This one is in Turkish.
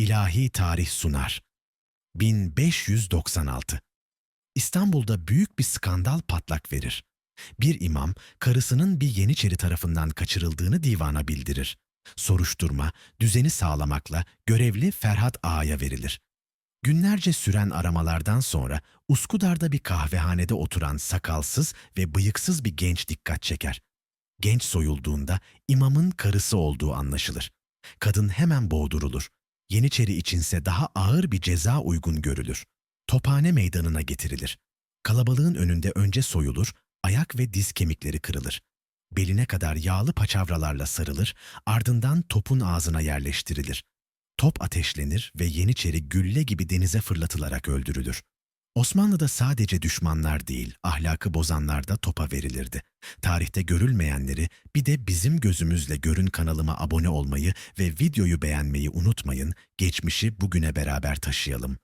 İlahi Tarih Sunar 1596 İstanbul'da büyük bir skandal patlak verir. Bir imam, karısının bir Yeniçeri tarafından kaçırıldığını divana bildirir. Soruşturma, düzeni sağlamakla görevli Ferhat Ağa'ya verilir. Günlerce süren aramalardan sonra Uskudar'da bir kahvehanede oturan sakalsız ve bıyıksız bir genç dikkat çeker. Genç soyulduğunda imamın karısı olduğu anlaşılır. Kadın hemen boğdurulur. Yeniçeri içinse daha ağır bir ceza uygun görülür. Tophane meydanına getirilir. Kalabalığın önünde önce soyulur, ayak ve diz kemikleri kırılır. Beline kadar yağlı paçavralarla sarılır, ardından topun ağzına yerleştirilir. Top ateşlenir ve Yeniçeri gülle gibi denize fırlatılarak öldürülür. Osmanlı'da sadece düşmanlar değil, ahlakı bozanlar da topa verilirdi. Tarihte görülmeyenleri bir de bizim gözümüzle görün kanalıma abone olmayı ve videoyu beğenmeyi unutmayın. Geçmişi bugüne beraber taşıyalım.